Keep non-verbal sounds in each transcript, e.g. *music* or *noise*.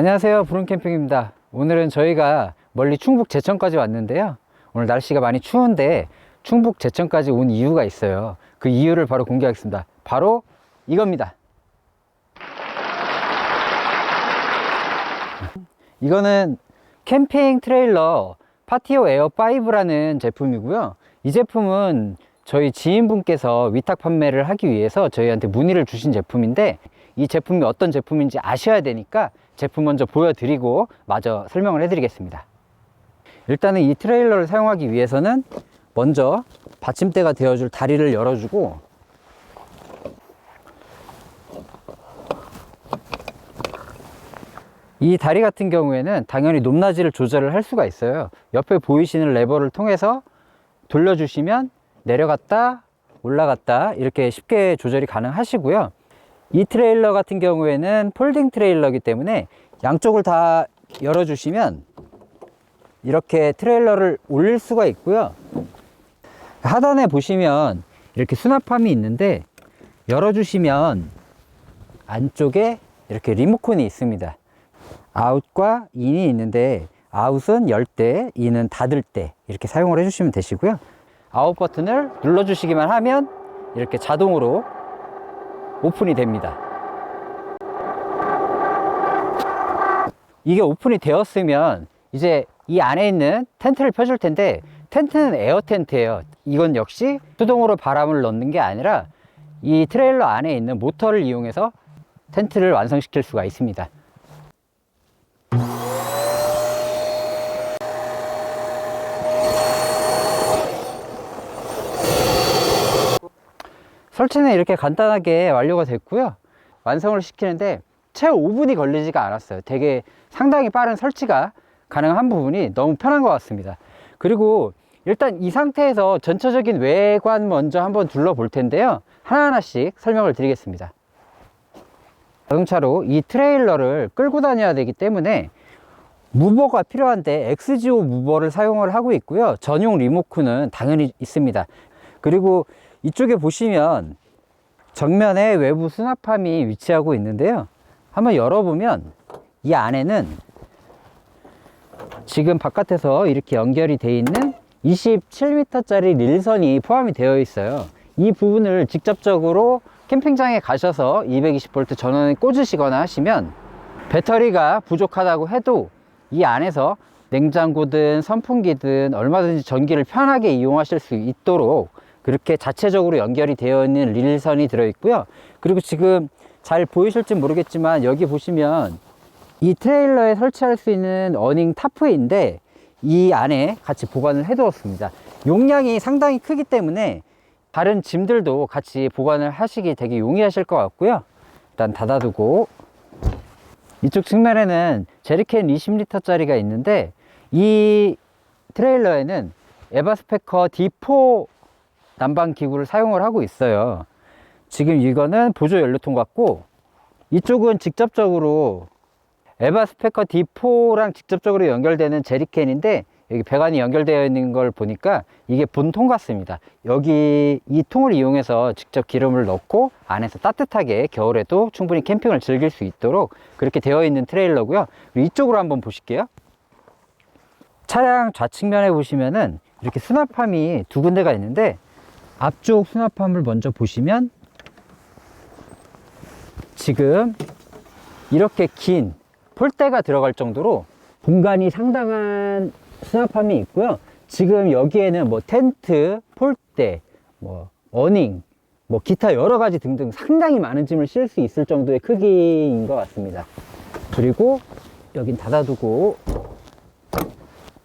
안녕하세요. 부름캠핑입니다. 오늘은 저희가 멀리 충북 제천까지 왔는데요. 오늘 날씨가 많이 추운데 충북 제천까지 온 이유가 있어요. 그 이유를 바로 공개하겠습니다. 바로 이겁니다. 이거는 캠핑 트레일러 파티오 에어 5라는 제품이고요. 이 제품은 저희 지인분께서 위탁 판매를 하기 위해서 저희한테 문의를 주신 제품인데 이 제품이 어떤 제품인지 아셔야 되니까 제품 먼저 보여드리고 마저 설명을 해드리겠습니다. 일단은 이 트레일러를 사용하기 위해서는 먼저 받침대가 되어줄 다리를 열어주고 이 다리 같은 경우에는 당연히 높낮이를 조절을 할 수가 있어요. 옆에 보이시는 레버를 통해서 돌려주시면 내려갔다 올라갔다 이렇게 쉽게 조절이 가능하시고요. 이 트레일러 같은 경우에는 폴딩 트레일러이기 때문에 양쪽을 다 열어주시면 이렇게 트레일러를 올릴 수가 있고요. 하단에 보시면 이렇게 수납함이 있는데 열어주시면 안쪽에 이렇게 리모컨이 있습니다. 아웃과 인이 있는데 아웃은 열 때, 인은 닫을 때 이렇게 사용을 해주시면 되시고요. 아웃 버튼을 눌러주시기만 하면 이렇게 자동으로 오픈이 됩니다. 이게 오픈이 되었으면 이제 이 안에 있는 텐트를 펴줄 텐데 텐트는 에어 텐트예요. 이건 역시 수동으로 바람을 넣는 게 아니라 이 트레일러 안에 있는 모터를 이용해서 텐트를 완성시킬 수가 있습니다. 설치는 이렇게 간단하게 완료가 됐고요. 완성을 시키는데 채 5분이 걸리지가 않았어요. 되게 상당히 빠른 설치가 가능한 부분이 너무 편한 것 같습니다. 그리고 일단 이 상태에서 전체적인 외관 먼저 한번 둘러볼 텐데요. 하나하나씩 설명을 드리겠습니다. 자동차로 이 트레일러를 끌고 다녀야 되기 때문에 무버가 필요한데 XGO 무버를 사용을 하고 있고요. 전용 리모컨은 당연히 있습니다. 그리고 이쪽에 보시면 정면에 외부 수납함이 위치하고 있는데요. 한번 열어보면 이 안에는 지금 바깥에서 이렇게 연결이 되어 있는 27m짜리 릴선이 포함이 되어 있어요. 이 부분을 직접적으로 캠핑장에 가셔서 220V 전원에 꽂으시거나 하시면 배터리가 부족하다고 해도 이 안에서 냉장고든 선풍기든 얼마든지 전기를 편하게 이용하실 수 있도록 그렇게 자체적으로 연결이 되어 있는 릴선이 들어 있고요. 그리고 지금 잘 보이실지 모르겠지만 여기 보시면 이 트레일러에 설치할 수 있는 어닝 타프인데 이 안에 같이 보관을 해 두었습니다. 용량이 상당히 크기 때문에 다른 짐들도 같이 보관을 하시기 되게 용이하실 것 같고요. 일단 닫아두고 이쪽 측면에는 제리캔 20리터 짜리가 있는데 이 트레일러에는 에바스페커 D4 난방 기구를 사용을 하고 있어요. 지금 이거는 보조 연료통 같고 이쪽은 직접적으로 에바 스페커 D4랑 직접적으로 연결되는 제리캔인데 여기 배관이 연결되어 있는 걸 보니까 이게 본통 같습니다. 여기 이 통을 이용해서 직접 기름을 넣고 안에서 따뜻하게 겨울에도 충분히 캠핑을 즐길 수 있도록 그렇게 되어 있는 트레일러고요. 이쪽으로 한번 보실게요. 차량 좌측면에 보시면은 이렇게 수납함이 두 군데가 있는데 앞쪽 수납함을 먼저 보시면 지금 이렇게 긴 폴대가 들어갈 정도로 공간이 상당한 수납함이 있고요. 지금 여기에는 뭐 텐트, 폴대, 뭐 어닝, 뭐 기타 여러 가지 등등 상당히 많은 짐을 실을 수 있을 정도의 크기인 것 같습니다. 그리고 여긴 닫아두고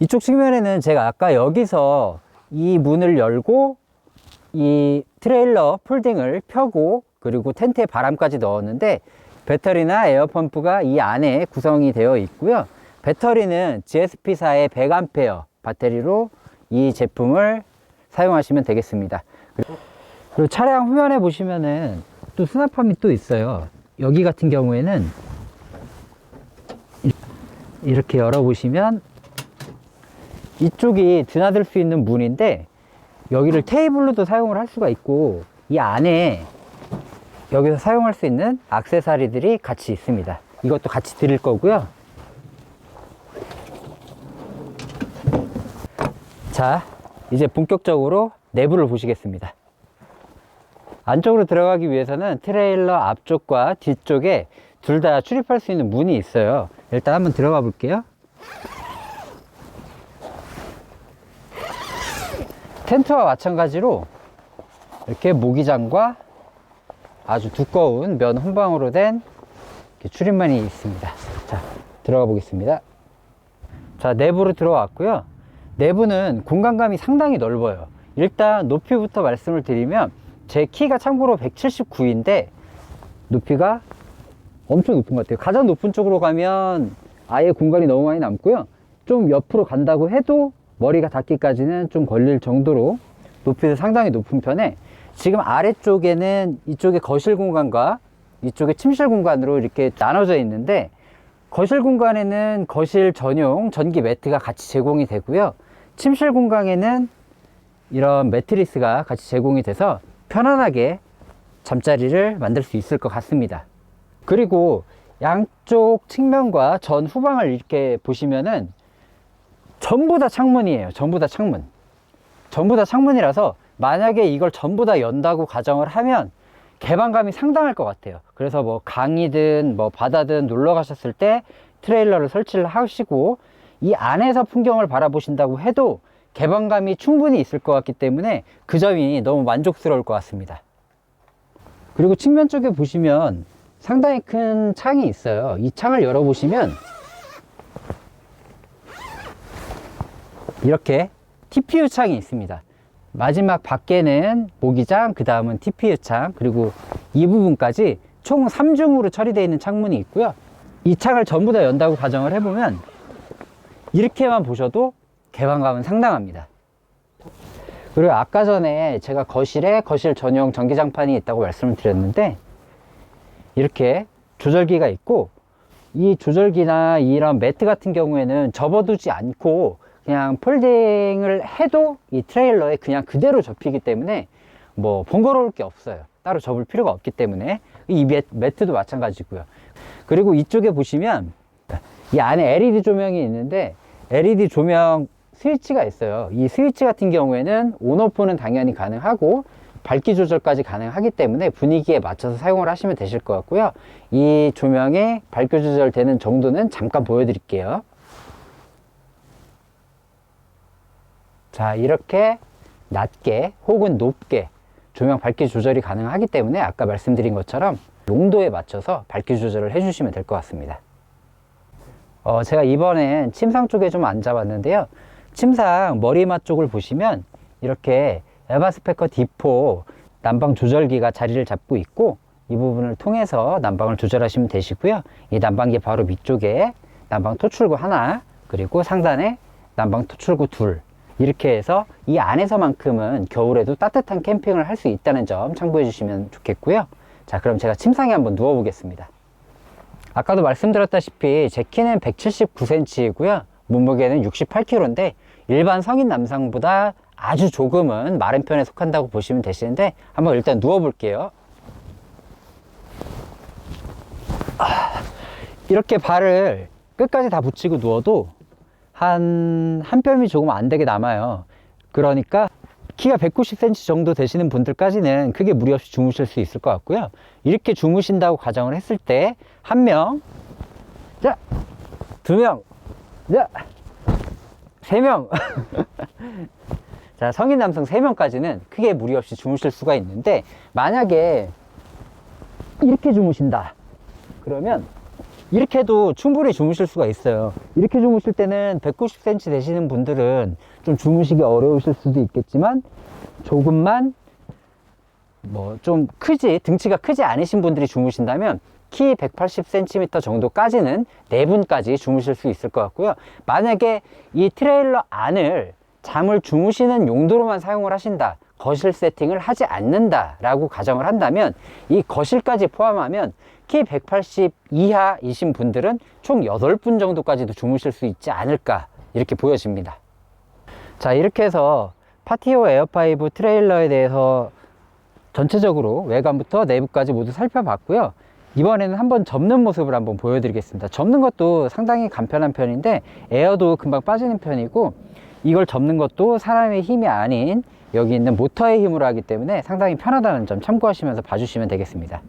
이쪽 측면에는 제가 아까 여기서 이 문을 열고 이 트레일러 폴딩을 펴고 그리고 텐트에 바람까지 넣었는데 배터리나 에어펌프가 이 안에 구성이 되어 있고요. 배터리는 GSP사의 100A 배터리로 이 제품을 사용하시면 되겠습니다. 그리고 차량 후면에 보시면은 또 수납함이 또 있어요. 여기 같은 경우에는 이렇게 열어보시면 이쪽이 드나들 수 있는 문인데 여기를 테이블로도 사용을 할 수가 있고 이 안에 여기서 사용할 수 있는 악세사리들이 같이 있습니다. 이것도 같이 드릴 거고요. 자 이제 본격적으로 내부를 보시겠습니다. 안쪽으로 들어가기 위해서는 트레일러 앞쪽과 뒤쪽에 둘 다 출입할 수 있는 문이 있어요. 일단 한번 들어가 볼게요. 텐트와 마찬가지로 이렇게 모기장과 아주 두꺼운 면 혼방으로 된 출입문이 있습니다. 자, 들어가 보겠습니다. 자, 내부로 들어왔고요. 내부는 공간감이 상당히 넓어요. 일단 높이부터 말씀을 드리면 제 키가 참고로 179인데 높이가 엄청 높은 것 같아요. 가장 높은 쪽으로 가면 아예 공간이 너무 많이 남고요. 좀 옆으로 간다고 해도 머리가 닿기까지는 좀 걸릴 정도로 높이도 상당히 높은 편에 지금 아래쪽에는 이쪽에 거실 공간과 이쪽에 침실 공간으로 이렇게 나눠져 있는데 거실 공간에는 거실 전용 전기 매트가 같이 제공이 되고요. 침실 공간에는 이런 매트리스가 같이 제공이 돼서 편안하게 잠자리를 만들 수 있을 것 같습니다. 그리고 양쪽 측면과 전 후방을 이렇게 보시면은 전부 다 창문이에요. 전부 다 창문. 전부 다 창문이라서 만약에 이걸 전부 다 연다고 가정을 하면 개방감이 상당할 것 같아요. 그래서 뭐 강이든 뭐 바다든 놀러 가셨을 때 트레일러를 설치를 하시고 이 안에서 풍경을 바라보신다고 해도 개방감이 충분히 있을 것 같기 때문에 그 점이 너무 만족스러울 것 같습니다. 그리고 측면 쪽에 보시면 상당히 큰 창이 있어요. 이 창을 열어보시면 이렇게 TPU 창이 있습니다. 마지막 밖에는 모기장, 그 다음은 TPU 창, 그리고 이 부분까지 총 3중으로 처리되어 있는 창문이 있고요. 이 창을 전부 다 연다고 가정을 해보면 이렇게만 보셔도 개방감은 상당합니다. 그리고 아까 전에 제가 거실에 거실 전용 전기장판이 있다고 말씀을 드렸는데 이렇게 조절기가 있고 이 조절기나 이런 매트 같은 경우에는 접어두지 않고 그냥 폴딩을 해도 이 트레일러에 그냥 그대로 접히기 때문에 뭐 번거로울 게 없어요. 따로 접을 필요가 없기 때문에 이 매, 매트도 마찬가지고요. 그리고 이쪽에 보시면 이 안에 LED 조명이 있는데 LED 조명 스위치가 있어요. 이 스위치 같은 경우에는 온오프는 당연히 가능하고 밝기 조절까지 가능하기 때문에 분위기에 맞춰서 사용을 하시면 되실 것 같고요. 이 조명의 밝기 조절되는 정도는 잠깐 보여드릴게요. 자, 이렇게 낮게 혹은 높게 조명 밝기 조절이 가능하기 때문에 아까 말씀드린 것처럼 용도에 맞춰서 밝기 조절을 해주시면 될 것 같습니다. 어, 제가 이번엔 침상 쪽에 좀 앉아봤는데요. 침상 머리맡 쪽을 보시면 이렇게 에바스페커 D4 난방 조절기가 자리를 잡고 있고 이 부분을 통해서 난방을 조절하시면 되시고요. 이 난방기 바로 밑쪽에 난방 토출구 하나 그리고 상단에 난방 토출구 둘 이렇게 해서 이 안에서만큼은 겨울에도 따뜻한 캠핑을 할 수 있다는 점 참고해 주시면 좋겠고요. 자, 그럼 제가 침상에 한번 누워 보겠습니다. 아까도 말씀드렸다시피 제 키는 179cm이고요. 몸무게는 68kg인데 일반 성인 남성보다 아주 조금은 마른 편에 속한다고 보시면 되시는데 한번 일단 누워 볼게요. 아, 이렇게 발을 끝까지 다 붙이고 누워도 한, 한 뼘이 조금 안 되게 남아요. 그러니까 키가 190cm 정도 되시는 분들까지는 크게 무리 없이 주무실 수 있을 것 같고요. 이렇게 주무신다고 가정을 했을 때, 한 명, 자, 두 명, 자, 세 명. *laughs* 자, 성인 남성 세명까지는 크게 무리 없이 주무실 수가 있는데, 만약에 이렇게 주무신다. 그러면 이렇게 해도 충분히 주무실 수가 있어요. 이렇게 주무실 때는 190cm 되시는 분들은 좀 주무시기 어려우실 수도 있겠지만 조금만 뭐 좀 크지 등치가 크지 않으신 분들이 주무신다면 키 180cm 정도까지는 네 분까지 주무실 수 있을 것 같고요. 만약에 이 트레일러 안을 잠을 주무시는 용도로만 사용을 하신다. 거실 세팅을 하지 않는다 라고 가정을 한다면 이 거실까지 포함하면 키 180 이하이신 분들은 총 8분 정도까지도 주무실 수 있지 않을까 이렇게 보여집니다. 자 이렇게 해서 파티오 에어파이브 트레일러에 대해서 전체적으로 외관부터 내부까지 모두 살펴봤고요. 이번에는 한번 접는 모습을 한번 보여드리겠습니다. 접는 것도 상당히 간편한 편인데 에어도 금방 빠지는 편이고 이걸 접는 것도 사람의 힘이 아닌 여기 있는 모터의 힘으로 하기 때문에 상당히 편하다는 점 참고하시면서 봐주시면 되겠습니다.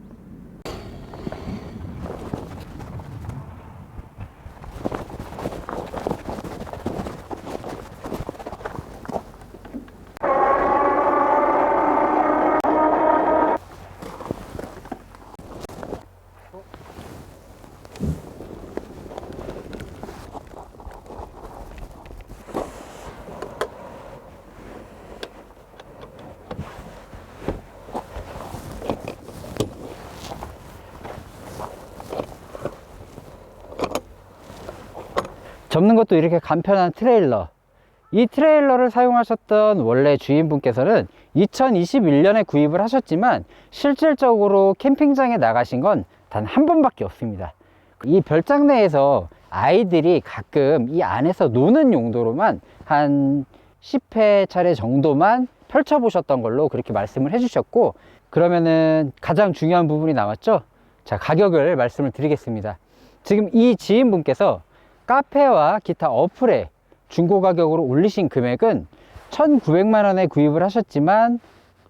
접는 것도 이렇게 간편한 트레일러. 이 트레일러를 사용하셨던 원래 주인분께서는 2021년에 구입을 하셨지만 실질적으로 캠핑장에 나가신 건 단 한 번밖에 없습니다. 이 별장 내에서 아이들이 가끔 이 안에서 노는 용도로만 한 10회 차례 정도만 펼쳐 보셨던 걸로 그렇게 말씀을 해주셨고 그러면은 가장 중요한 부분이 남았죠? 자, 가격을 말씀을 드리겠습니다. 지금 이 지인분께서 카페와 기타 어플에 중고 가격으로 올리신 금액은 1,900만 원에 구입을 하셨지만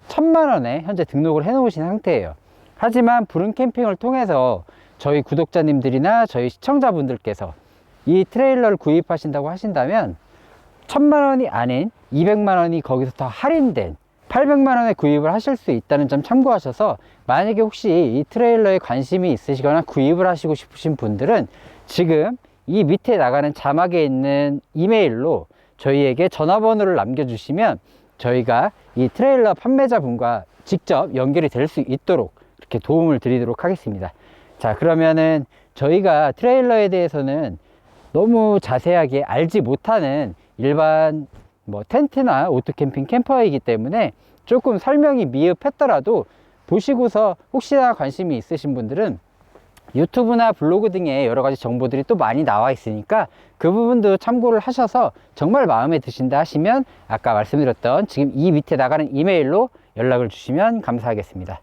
1,000만 원에 현재 등록을 해 놓으신 상태예요. 하지만 부른 캠핑을 통해서 저희 구독자님들이나 저희 시청자분들께서 이 트레일러를 구입하신다고 하신다면 1000만 원이 아닌 200만 원이 거기서 더 할인된 800만 원에 구입을 하실 수 있다는 점 참고하셔서 만약에 혹시 이 트레일러에 관심이 있으시거나 구입을 하시고 싶으신 분들은 지금 이 밑에 나가는 자막에 있는 이메일로 저희에게 전화번호를 남겨주시면 저희가 이 트레일러 판매자분과 직접 연결이 될 수 있도록 이렇게 도움을 드리도록 하겠습니다. 자, 그러면은 저희가 트레일러에 대해서는 너무 자세하게 알지 못하는 일반 뭐 텐트나 오토캠핑 캠퍼이기 때문에 조금 설명이 미흡했더라도 보시고서 혹시나 관심이 있으신 분들은 유튜브나 블로그 등에 여러 가지 정보들이 또 많이 나와 있으니까 그 부분도 참고를 하셔서 정말 마음에 드신다 하시면 아까 말씀드렸던 지금 이 밑에 나가는 이메일로 연락을 주시면 감사하겠습니다.